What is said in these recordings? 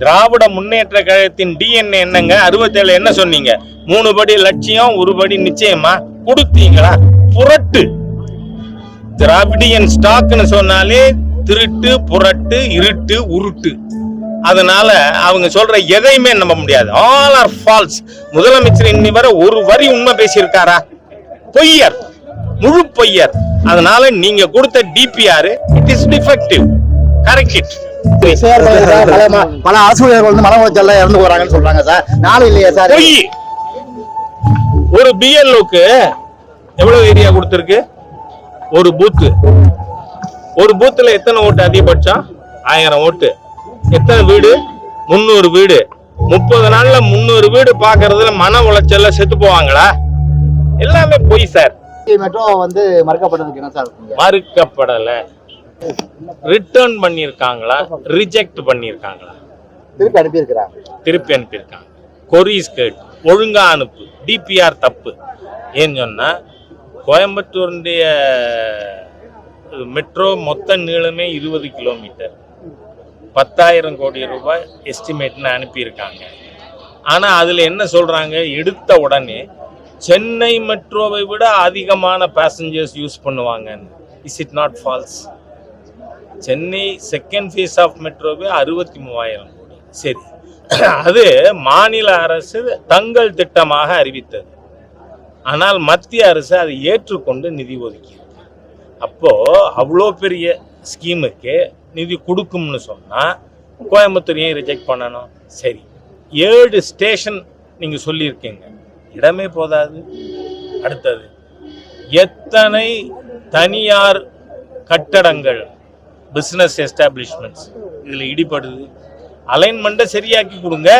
திராவிட முன்னேற்ற கழகத்தின் டிஎன்ஏ என்னங்க? அறுபத்தேழு என்ன சொன்னீங்க? மூணு படி லட்சியம் ஒரு படி நிச்சயமா கொடுத்தீங்களா? புரட்டு. திராவிடியன் ஸ்டாக்னு சொன்னாலே திருட்டு புரட்டு இருட்டு உருட்டு. அதனால அவங்க சொல்ற எதையுமே நம்ப முடியாது. ஆல் ஆர் ஃபால்ஸ் முதலமைச்சர் இன்னி வர ஒரு வரி உண்மை பேசியிருக்காரா? பொய்யர். முழு பொய்யர். அதனால நீங்க கொடுத்த DPR it is defective correct it பல ஆசிரியர்கள் வந்து மன உளைச்சல்ல இறந்து போறாங்கன்னு சொல்றாங்க சார். நானும் இல்லையா சார்? ஒரு பிஎல்ஓக்கு எவ்வளவு ஏரியா கொடுத்திருக்கு? ஒரு பூத்து. ஒரு பூத்துல எத்தனை ஓட்டு அதிகபட்சம்? ஆயிரம் ஓட்டு. எத்தனை வீடு? முந்நூறு வீடு. முப்பது நாள்ல முந்நூறு வீடு பாக்குறதுல மன உளைச்சல்ல செத்து போவாங்களா? எல்லாமே பொய் சார். மெட்ரோ வந்து மறுக்கப்பட்டதுக்கு என்ன சார்? மறுக்கப்படல. ரிட்டர்ன் பண்ணியிருக்காங்களா? ரிஜெக்ட் பண்ணியிருக்காங்களா? திருப்பி அனுப்பியிருக்கிறாங்க திருப்பி அனுப்பியிருக்காங்க. கொரீஸ் கேட் ஒழுங்கா அனுப்பு. டிபிஆர் தப்பு. ஏன்னு சொன்னா கோயம்புத்தூருடைய மெட்ரோ மொத்த நீளமே இருபது கிலோமீட்டர் பத்தாயிரம் கோடி ரூபாய் எஸ்டிமேட்னு அனுப்பியிருக்காங்க. ஆனா அதுல என்ன சொல்றாங்க? எடுத்த உடனே சென்னை மெட்ரோவை விட அதிகமான பேசஞ்சர்ஸ் யூஸ் பண்ணுவாங்கன்னு. Is it not false Chennai second phase of மெட்ரோவே அறுபத்தி மூவாயிரம் கோடி. சரி. அது மாநில அரசு தங்கள் திட்டமாக அறிவித்தது. ஆனால் மத்திய அரசு அதை ஏற்றுக்கொண்டு நிதி ஒதுக்கியிருக்கு. அப்போது அவ்வளோ பெரிய ஸ்கீமுக்கு நிதி கொடுக்கும்னு சொன்னால் கோயம்புத்தூர் ஏன் ரிஜெக்ட் பண்ணணும்? சரி. ஏழு ஸ்டேஷன் நீங்கள் சொல்லியிருக்கீங்க. இடமே போதாது. அடுத்தது எத்தனை தனியார் கட்டடங்கள் பிஸ்னஸ் எஸ்டாப்ளிஷ்மெண்ட்ஸ் இதில் இடிபடுது. அலைன்மெண்ட்டை சரியாக்கி கொடுங்க.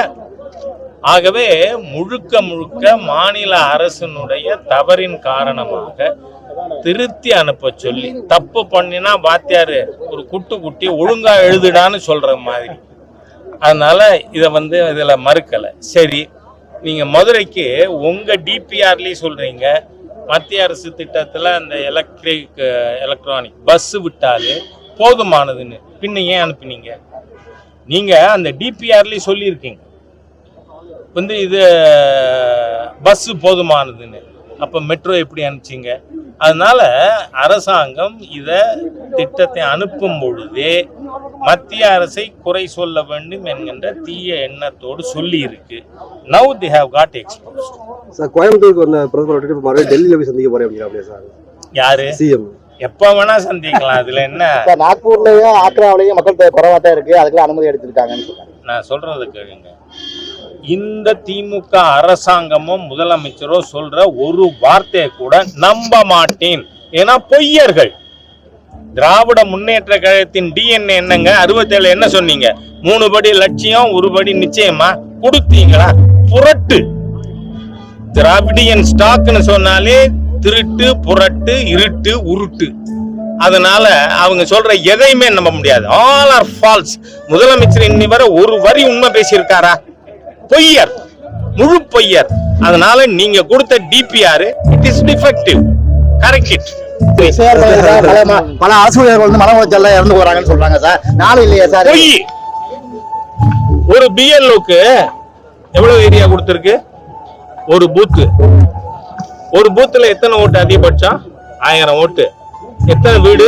ஆகவே முழுக்க முழுக்க மாநில அரசினுடைய தவறின் காரணமாக திருத்தி அனுப்ப சொல்லி தப்பு பண்ணினா வாத்தியார் ஒரு குட்டு குட்டி ஒழுங்கா எழுதுடான்னு சொல்ற மாதிரி. அதனால இதை வந்து இதில் மறுக்கலை. சரி நீங்கள் மதுரைக்கு உங்கள் டிபிஆர்லேயும் சொல்கிறீங்க மத்திய அரசு திட்டத்தில் அந்த எலக்ட்ரிக் எலக்ட்ரானிக் பஸ் விட்டாலே போதுமானதுன்னு. பின்ன ஏன் அனுப்புனீங்க? நீங்கள் அந்த டிபிஆர்லேயே சொல்லியிருக்கீங்க. வந்து இது பஸ் போதுமானதுன்னு. அப்போ மெட்ரோ எப்படி அனுப்பிச்சிங்க? அதனால அரசாங்கம் இதை திட்டத்தை அனுப்பும் பொழுதே மத்திய அரசை குறை சொல்ல வேண்டும் என்கின்ற தீய எண்ணத்தோடு சொல்லி இருக்கு now they have got expose sir கோயம்புத்தூருக்கு வந்த பிரதமர் மறுபடியும் டெல்லியில போய் சந்திக்க போறேன் அப்படிங்கிறாப்லையா சார்? யாரு? சிஎம் எப்ப வேணா சந்திக்கலாம். அதுல என்ன? சார் நாக்பூர்லயும் ஆக்ராவிலையும் மக்கள் தொகை குறைவா தான் இருக்கு. அதுக்கெல்லாம் அனுமதி எடுத்திருக்காங்கன்னு சொல்றாங்க. நான் சொல்றதை கேளுங்க. இந்த திமுக அரசாங்கமும் முதலமைச்சரோ சொல்ற ஒரு வார்த்தையை கூட நம்ப மாட்டேன். ஏன்னா பொய்யர்கள். திராவிட முன்னேற்ற கழகத்தின் டிஎன்ஏ என்னங்க? அறுபத்தேழு என்ன சொன்னீங்க? மூணு படி லட்சியம் ஒரு படி நிச்சயமா கொடுத்தீங்களா? புரட்டு. திராவிடியன் ஸ்டாக்னு சொன்னாலே திருட்டு புரட்டு இருட்டு உருட்டு. அதனால அவங்க சொல்ற எதையுமே நம்ப முடியாது. ஆல் ஆர் ஃபால்ஸ் முதலமைச்சர் இன்னி வரை ஒரு வரி உண்மை பேசியிருக்காரா? பொய்யர். முழு பொய்யர். அதனால நீங்க கொடுத்த DPR it is defective correct it பல ஆசிரியர்கள் வந்து மன உளைச்சல்ல இறந்து போறாங்கன்னு சொல்றாங்க சார். நானும் இல்லையா சார்? பொய். ஒரு பிஎல்ஓக்கு எவ்வளவு ஏரியா கொடுத்திருக்கு? ஒரு பூத்து ஒரு பூத்தில் எத்தனை ஓட்டு அதிகபட்சம்? ஆயிரம் ஓட்டு. எத்தனை வீடு?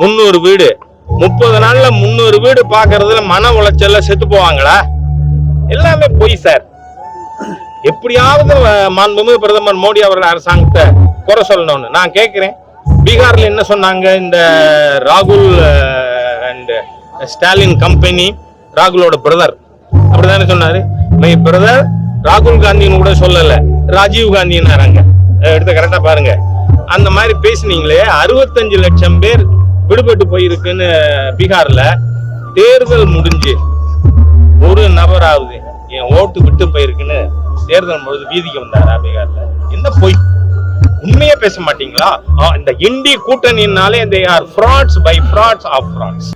முந்நூறு வீடு. முப்பது நாளில் முந்நூறு வீடு பார்க்கறதுல மன உளைச்சல்ல செத்து போவாங்களா? எல்லாமே பொய் சார். எப்படியாவது மாண்புமிகு பிரதமர் மோடி அவர்கள் அரசாங்கத்தை குறை சொல்லணும்னு. நான் கேட்குறேன் பீகாரில் என்ன சொன்னாங்க? இந்த ராகுல் அண்ட் ஸ்டாலின் கம்பெனி ராகுலோட பிரதர் அப்படிதானே சொன்னாரு? மை பிரதர் ராகுல் காந்தின்னு கூட சொல்லலை. ராஜீவ் காந்தின்னாராங்க எடுத்து கரெக்டா பாருங்க. அந்த மாதிரி பேசுனீங்களே அறுபத்தஞ்சு லட்சம் பேர் விடுபட்டு போயிருக்குன்னு பீகார்ல தேர்தல் முடிஞ்சு ஒரு நபராவது என் ஓட்டு விட்டு போயிருக்குன்னு தேர்தல் பொழுது வீதிக்கு வந்தாரா பீகார்ல? என்ன பொய்? உண்மையே பேச மாட்டீங்களா? இந்த Hindi கூட்டணினாலே they are frauds by frauds of frauds